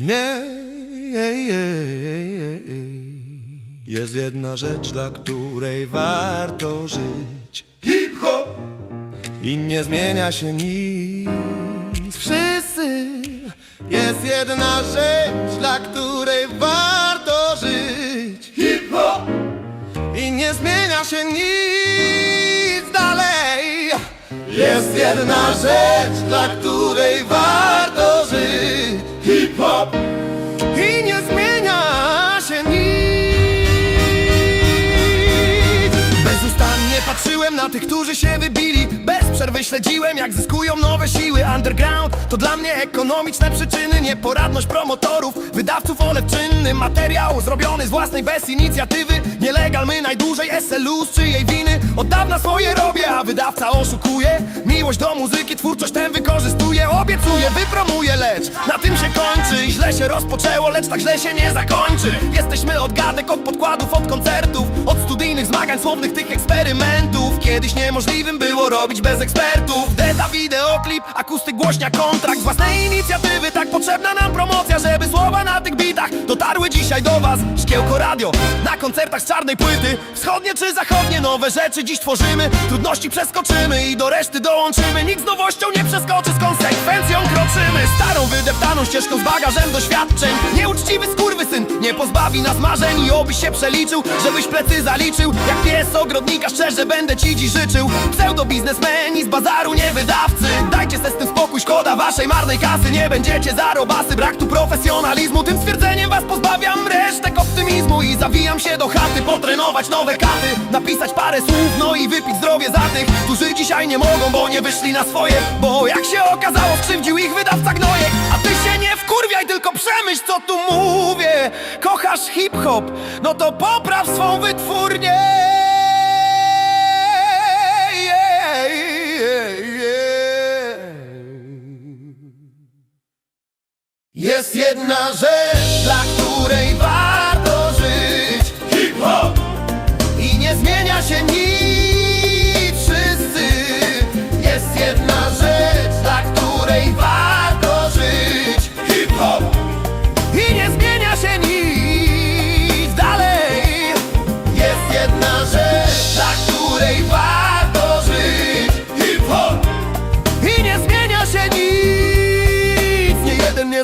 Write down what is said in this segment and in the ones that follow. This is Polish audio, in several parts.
Nie, jest jedna rzecz, dla której warto żyć. Hip-hop! I nie zmienia się nic. Wszyscy jest jedna rzecz, dla której warto żyć. Hip-hop! I nie zmienia się nic dalej. Jest jedna rzecz, dla której warto śledziłem, jak zyskują nowe siły. Underground to dla mnie ekonomiczne przyczyny. Nieporadność promotorów, wydawców olewczynny. Materiał zrobiony z własnej bez inicjatywy. Nielegal my najdłużej SLU z czyjej winy. Od dawna swoje robię, a wydawca oszukuje. Miłość do muzyki, twórczość tę wykorzystuje. Obiecuję, wypromuję, lecz na tym się kończy. I źle się rozpoczęło, lecz tak źle się nie zakończy. Jesteśmy od gadek, od podkładów, od koncertów, od studyjnych zmagań słownych, tych eksperymentów. Kiedyś niemożliwym było robić bez ekspertów. Deta, wideoklip, akustyk, głośnia, kontrakt własnej inicjatywy. Tak potrzebna nam promocja, żeby słowa na tych bitach dotarły dzisiaj do was. Szkiełko radio, na koncertach z czarnej płyty. Wschodnie czy zachodnie, nowe rzeczy dziś tworzymy. Trudności przeskoczymy i do reszty dołączymy. Nikt z nowością nie przeskoczy, z konsekwencją kroczymy. Starą, wydeptaną ścieżką z bagażem doświadczeń. Nieuczciwy skurwysyn nie pozbawi nas marzeń i obyś się przeliczył, żebyś plecy zaliczył. Jak pies ogrodnika, szczerze będę ci dziś życzył. Pseudo biznesmeni z bazaru, nie wydawcy. Dajcie se z tym spokój, szkoda waszej marnej kasy. Nie będziecie za robasy, brak tu profesjonalizmu. Tym stwierdzeniem was pozbawiam resztek optymizmu i zawijam się do chaty, potrenować nowe katy. Napisać parę słów, no i wypić zdrowie za tych, którzy dzisiaj nie mogą, bo nie wyszli na swoje. Bo jak się okazało, skrzywdził ich wydawca gnojek. A ty się nie wkurwiaj, tylko przemyśl, co tu mówię. Kochasz hip-hop, no to popraw swą wytwórnię. Jest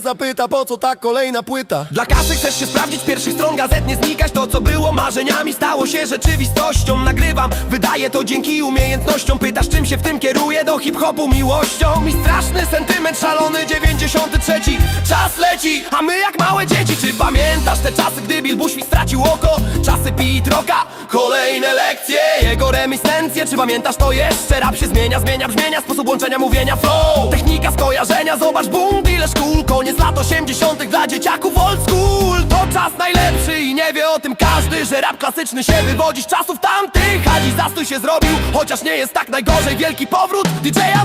zapyta po co ta kolejna płyta? Dla kasy chcesz się sprawdzić pierwszych stron gazet Nie znikać. To co było marzeniami Stało się rzeczywistością. Nagrywam, wydaję to dzięki umiejętnościom. Pytasz czym się w tym kieruję? Do hip-hopu miłością. Mi straszny sentyment szalony 93 Czas leci, a my jak małe dzieci. Czy pamiętasz te czasy gdy Bill Bushwick stracił oko? Czasy Pete Rocka Kolejne lekcje, jego reminiscencje Czy pamiętasz to jeszcze? Rap się zmienia, zmienia brzmienia Sposób łączenia mówienia flow. Technika skojarzenia, zobacz bunt ile szkół. Koniec lat 80 dla dzieciaków old school. To czas najlepszy i nie wie o tym każdy Że rap klasyczny się wywodzi z czasów tamtych. A dziś zastój się zrobił, chociaż nie jest tak najgorzej. Wielki powrót DJ-a,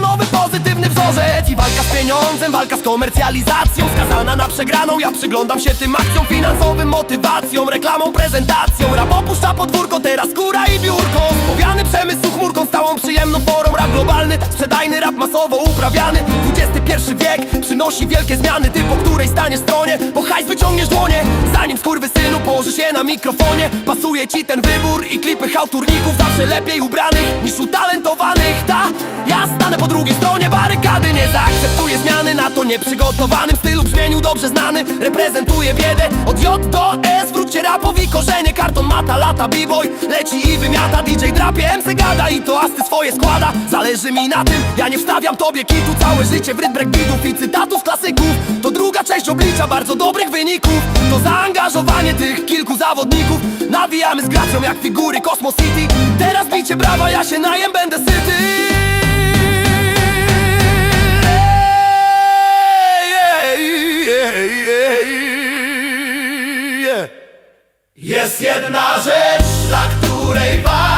wzorzec I walka z pieniądzem, walka z komercjalizacją. Skazana na przegraną, ja przyglądam się tym akcjom. Finansowym, motywacją, reklamą, prezentacją. Rap opuszcza podwórko, teraz skóra i biurko. Powiany przemysł chmurką, stałą przyjemną porą. Rap globalny, sprzedajny, rap masowo uprawiany. XXI wiek przynosi wielkie zmiany. Ty po której stanie stronie, bo hajs wyciągniesz dłonie. Zanim synu położysz je na mikrofonie. Pasuje ci ten wybór i klipy hałturników Zawsze lepiej ubranych niż utalentowanych. Ta, ja stanę po drugiej stronie nieprzygotowanym stylu brzmieniu dobrze znany. Reprezentuję biedę od J do S. Wróćcie rapowi korzenie, karton mata, lata B-boy. Leci i wymiata, DJ drapie, MC gada I to asty swoje składa, zależy mi na tym Ja nie wstawiam tobie kitu, całe życie w rytm breakbeatów I cytatów klasyków. To druga część oblicza bardzo dobrych wyników. To zaangażowanie tych kilku zawodników. Nawijamy z graczą jak figury Cosmo City. Teraz bicie brawa, ja się najem, będę syty Jest jedna rzecz, dla której warto